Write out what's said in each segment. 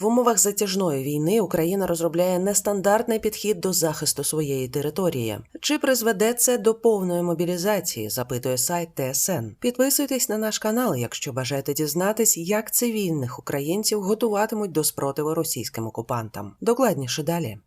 В умовах затяжної війни Україна розробляє нестандартний підхід до захисту своєї території. Чи призведе це до повної мобілізації? запитує сайт ТСН. Підписуйтесь на наш канал, якщо бажаєте дізнатись, як цивільних українців готуватимуть до спротиву російським окупантам. Докладніше далі.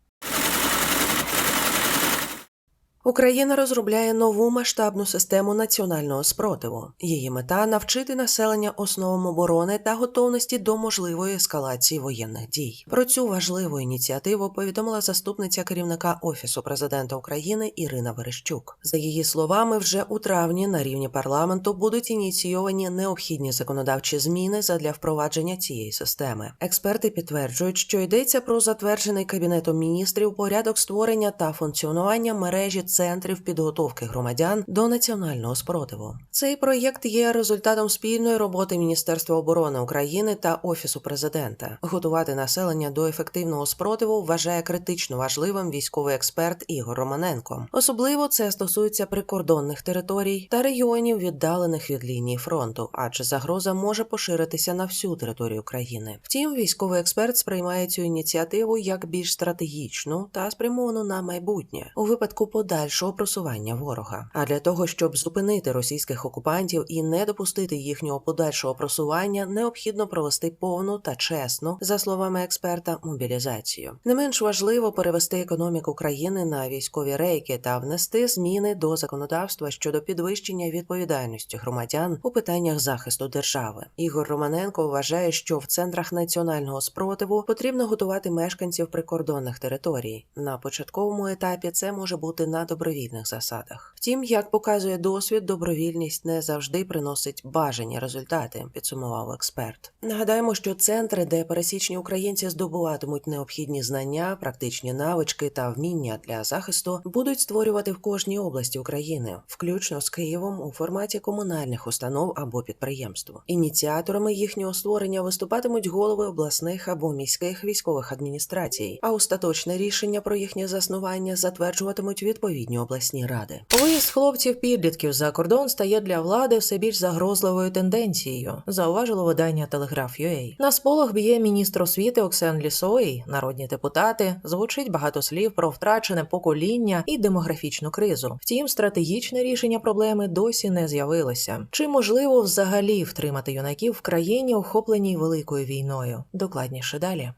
Україна розробляє нову масштабну систему національного спротиву. Її мета навчити населення основам оборони та готовності до можливої ескалації воєнних дій. Про цю важливу ініціативу повідомила заступниця керівника офісу президента України Ірина Верещук. За її словами, вже у травні на рівні парламенту будуть ініційовані необхідні законодавчі зміни задля впровадження цієї системи. Експерти підтверджують, що йдеться про затверджений кабінетом міністрів порядок створення та функціонування мережі центрів підготовки громадян до національного спротиву. Цей проєкт є результатом спільної роботи Міністерства оборони України та Офісу президента. Готувати населення до ефективного спротиву вважає критично важливим військовий експерт Ігор Романенко. Особливо це стосується прикордонних територій та регіонів, віддалених від лінії фронту, адже загроза може поширитися на всю територію країни. Втім, військовий експерт сприймає цю ініціативу як більш стратегічну та спрямовану на майбутнє у випадку подальшого просування ворога. А для того, щоб зупинити російських окупантів і не допустити їхнього подальшого просування, необхідно провести повну та чесну, за словами експерта, мобілізацію. Не менш важливо перевести економіку країни на військові рейки та внести зміни до законодавства щодо підвищення відповідальності громадян у питаннях захисту держави. Ігор Романенко вважає, що в центрах національного спротиву потрібно готувати мешканців прикордонних територій. На початковому етапі це може бути на добровільних засадах. Втім, як показує досвід, добровільність не завжди приносить бажані результати, підсумував експерт. Нагадаємо, що центри, де пересічні українці здобуватимуть необхідні знання, практичні навички та вміння для захисту, будуть створювати в кожній області України, включно з Києвом у форматі комунальних установ або підприємств. Ініціаторами їхнього створення виступатимуть голови обласних або міських військових адміністрацій, а остаточне рішення про їхнє заснування затверджуватимуть відповідні обласні ради. Виїзд хлопців підлітків за кордон стає для влади все більш загрозливою тенденцією, зауважило видання Телеграф.UA. На сполох б'є міністр освіти Оксен Лісой, народні депутати, звучить багато слів про втрачене покоління і демографічну кризу. Втім, стратегічне рішення проблеми досі не з'явилося. Чи можливо взагалі втримати юнаків в країні, охопленій великою війною? Докладніше далі.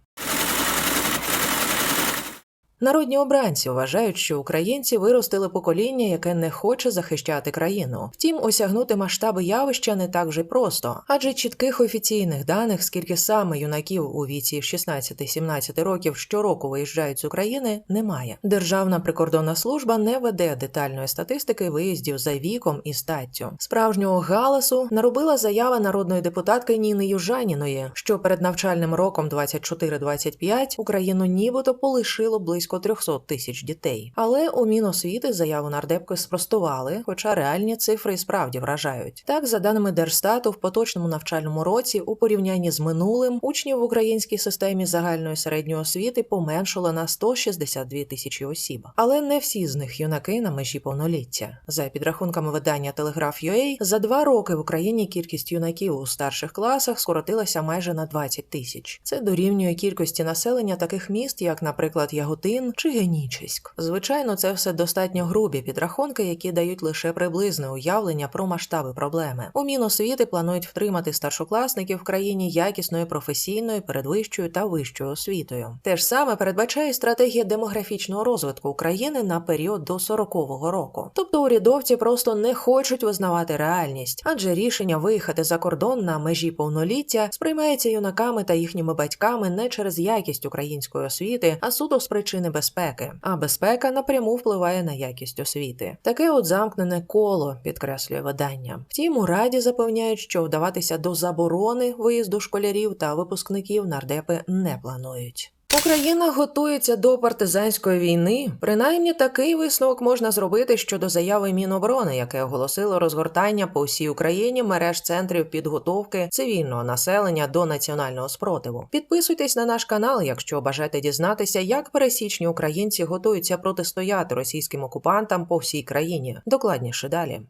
Народні обранці вважають, що українці виростили покоління, яке не хоче захищати країну. Втім, осягнути масштаби явища не так вже просто, адже чітких офіційних даних, скільки саме юнаків у віці 16-17 років щороку виїжджають з України, немає. Державна прикордонна служба не веде детальної статистики виїздів за віком і статтю. Справжнього галасу наробила заява народної депутатки Ніни Южаніної, що перед навчальним роком 24-25 Україну нібито полишило близько близько 300 тисяч дітей. Але у Міносвіти заяву нардепки спростували, хоча реальні цифри і справді вражають. Так, за даними Держстату, в поточному навчальному році, у порівнянні з минулим, учнів в українській системі загальної середньої освіти поменшало на 162 тисячі осіб. Але не всі з них юнаки на межі повноліття. За підрахунками видання Телеграф.UA, за два роки в Україні кількість юнаків у старших класах скоротилася майже на 20 тисяч. Це дорівнює кількості населення таких міст, як, наприклад, Яготин. Яготин чи Генічеськ. Звичайно, це все достатньо грубі підрахунки, які дають лише приблизне уявлення про масштаби проблеми. У Міносвіти планують втримати старшокласників в країні якісною професійною, передвищою та вищою освітою. Те ж саме передбачає стратегія демографічного розвитку України на період до 40-го року. Тобто урядовці просто не хочуть визнавати реальність, адже рішення виїхати за кордон на межі повноліття сприймається юнаками та їхніми батьками не через якість української освіти, а суто з причини безпеки, а безпека напряму впливає на якість освіти. Таке от замкнене коло підкреслює видання. Втім, у раді запевняють, що вдаватися до заборони виїзду школярів та випускників нардепи не планують. Україна готується до партизанської війни. Принаймні такий висновок можна зробити щодо заяви Міноборони, яке оголосило розгортання по всій Україні мереж центрів підготовки цивільного населення до національного спротиву. Підписуйтесь на наш канал, якщо бажаєте дізнатися, як пересічні українці готуються протистояти російським окупантам по всій країні. Докладніше далі.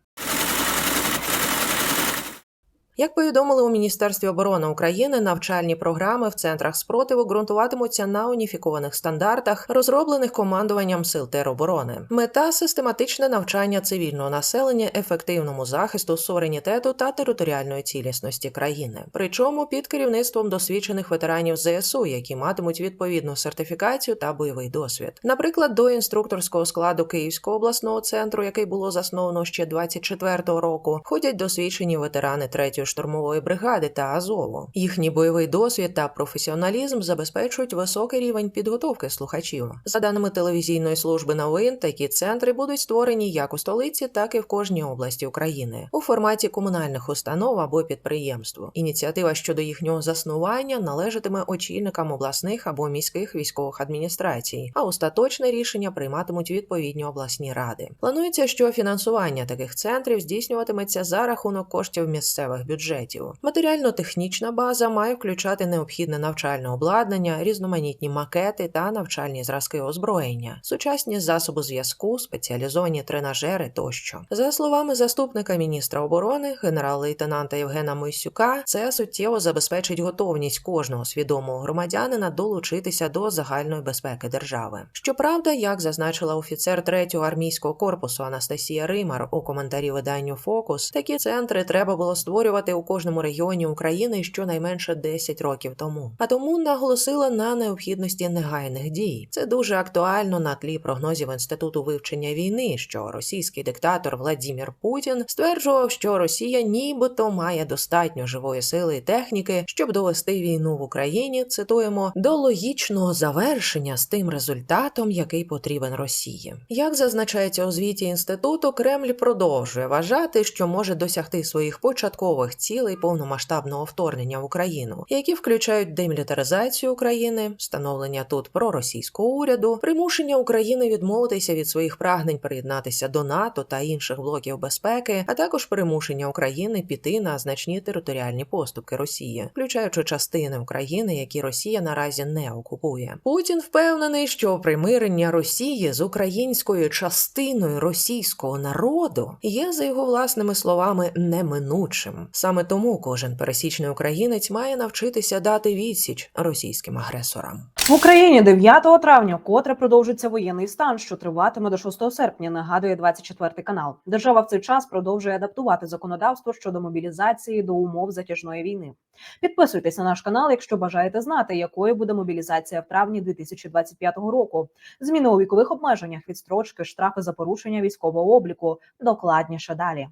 Як повідомили у Міністерстві оборони України, навчальні програми в центрах спротиву ґрунтуватимуться на уніфікованих стандартах, розроблених командуванням сил тероборони. Мета систематичне навчання цивільного населення ефективному захисту суверенітету та територіальної цілісності країни, причому під керівництвом досвідчених ветеранів ЗСУ, які матимуть відповідну сертифікацію та бойовий досвід. Наприклад, до інструкторського складу Київського обласного центру, який було засновано ще 24-го року, входять досвідчені ветерани 3-ї штурмової бригади та Азову. Їхній бойовий досвід та професіоналізм забезпечують високий рівень підготовки слухачів. За даними телевізійної служби новин, такі центри будуть створені як у столиці, так і в кожній області України у форматі комунальних установ або підприємств. Ініціатива щодо їхнього заснування належатиме очільникам обласних або міських військових адміністрацій, а остаточне рішення прийматимуть відповідні обласні ради. Планується, що фінансування таких центрів здійснюватиметься за рахунок коштів місцевих бюджетів. Матеріально-технічна база має включати необхідне навчальне обладнання, різноманітні макети та навчальні зразки озброєння, сучасні засоби зв'язку, спеціалізовані тренажери тощо. За словами заступника міністра оборони, генерал-лейтенанта Євгена Мойсюка, це суттєво забезпечить готовність кожного свідомого громадянина долучитися до загальної безпеки держави. Щоправда, як зазначила офіцер 3-го армійського корпусу Анастасія Римар у коментарі виданню Фокус, такі центри треба було створювати у кожному регіоні України щонайменше 10 років тому. А тому наголосила на необхідності негайних дій. Це дуже актуально на тлі прогнозів інституту вивчення війни, що російський диктатор Владімір Путін стверджував, що Росія нібито має достатньо живої сили і техніки, щоб довести війну в Україні. Цитуємо до логічного завершення з тим результатом, який потрібен Росії. Як зазначається у звіті інституту, Кремль продовжує вважати, що може досягти своїх початкових цілей повномасштабного вторгнення в Україну, які включають демілітаризацію України, встановлення тут проросійського уряду, примушення України відмовитися від своїх прагнень приєднатися до НАТО та інших блоків безпеки, а також примушення України піти на значні територіальні поступки Росії, включаючи частини України, які Росія наразі не окупує. Путін впевнений, що примирення Росії з українською частиною російського народу є за його власними словами неминучим. Саме тому кожен пересічний українець має навчитися дати відсіч російським агресорам. В Україні 9 травня котре продовжиться воєнний стан, що триватиме до 6 серпня. Нагадує 24 канал. Держава в цей час продовжує адаптувати законодавство щодо мобілізації до умов затяжної війни. Підписуйтесь на наш канал, якщо бажаєте знати, якою буде мобілізація в травні 2025 року. Зміни у вікових обмеженнях, відстрочки, штрафи за порушення військового обліку. Докладніше далі.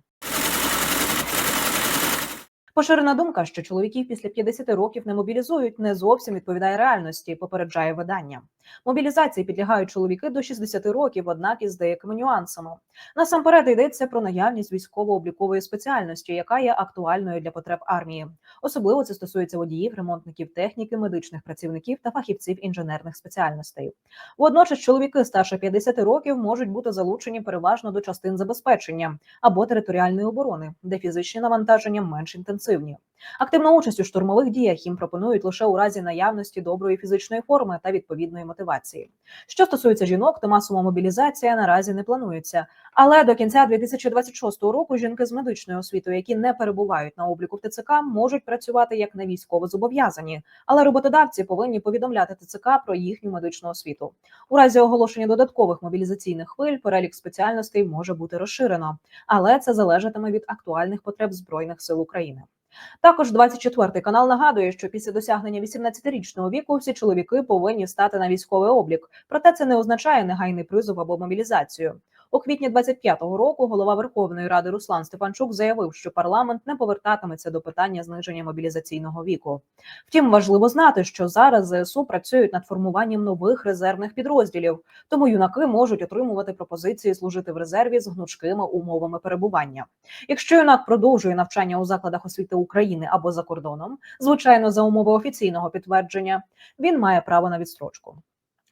Поширена думка, що чоловіків після 50 років не мобілізують, не зовсім відповідає реальності. Попереджає видання. Мобілізації підлягають чоловіки до 60 років, однак із деякими нюансами. Насамперед йдеться про наявність військово-облікової спеціальності, яка є актуальною для потреб армії. Особливо це стосується водіїв, ремонтників техніки, медичних працівників та фахівців інженерних спеціальностей. Водночас чоловіки старше 50 років можуть бути залучені переважно до частин забезпечення або територіальної оборони, де фізичні навантаження менш інтенсивні. Активна участь у штурмових діях їм пропонують лише у разі наявності доброї фізичної форми та відповідної мотивації. Що стосується жінок, то масова мобілізація наразі не планується. Але до кінця 2026 року жінки з медичною освітою, які не перебувають на обліку в ТЦК, можуть працювати як не військово зобов'язані. Але роботодавці повинні повідомляти ТЦК про їхню медичну освіту. У разі оголошення додаткових мобілізаційних хвиль перелік спеціальностей може бути розширено, але це залежатиме від актуальних потреб збройних сил України. Також 24 канал нагадує, що після досягнення 18-річного віку всі чоловіки повинні стати на військовий облік. Проте це не означає негайний призов або мобілізацію. У квітні 25-го року голова Верховної Ради Руслан Стефанчук заявив, що парламент не повертатиметься до питання зниження мобілізаційного віку. Втім, важливо знати, що зараз ЗСУ працюють над формуванням нових резервних підрозділів, тому юнаки можуть отримувати пропозиції служити в резерві з гнучкими умовами перебування. Якщо юнак продовжує навчання у закладах освіти України або за кордоном, звичайно, за умови офіційного підтвердження, він має право на відстрочку.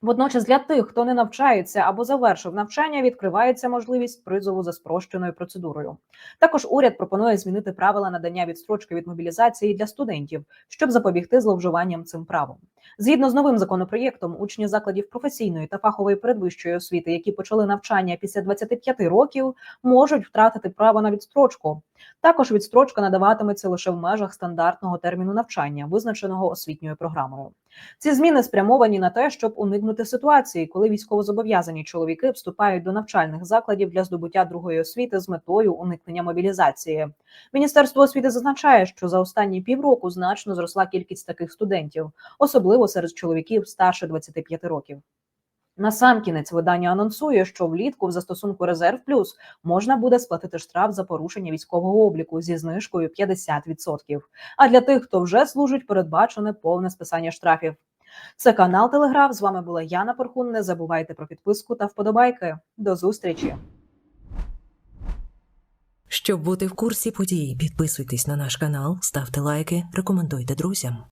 Водночас для тих, хто не навчається або завершив навчання, відкривається можливість призову за спрощеною процедурою. Також уряд пропонує змінити правила надання відстрочки від мобілізації для студентів, щоб запобігти зловживанням цим правом. Згідно з новим законопроєктом, учні закладів професійної та фахової передвищої освіти, які почали навчання після 25 років, можуть втратити право на відстрочку. Також відстрочка надаватиметься лише в межах стандартного терміну навчання, визначеного освітньою програмою. Ці зміни спрямовані на те, щоб уникнути ситуації, коли військовозобов'язані чоловіки вступають до навчальних закладів для здобуття другої освіти з метою уникнення мобілізації. Міністерство освіти зазначає, що за останні півроку значно зросла кількість таких студентів, особливо серед чоловіків старше 25 років. Насамкінець видання анонсує, що влітку в застосунку Резерв Плюс можна буде сплатити штраф за порушення військового обліку зі знижкою 50%. А для тих, хто вже служить, передбачене повне списання штрафів. Це канал Телеграф. З вами була Яна Порхун. Не забувайте про підписку та вподобайки. До зустрічі! Щоб бути в курсі подій, підписуйтесь на наш канал, ставте лайки, рекомендуйте друзям.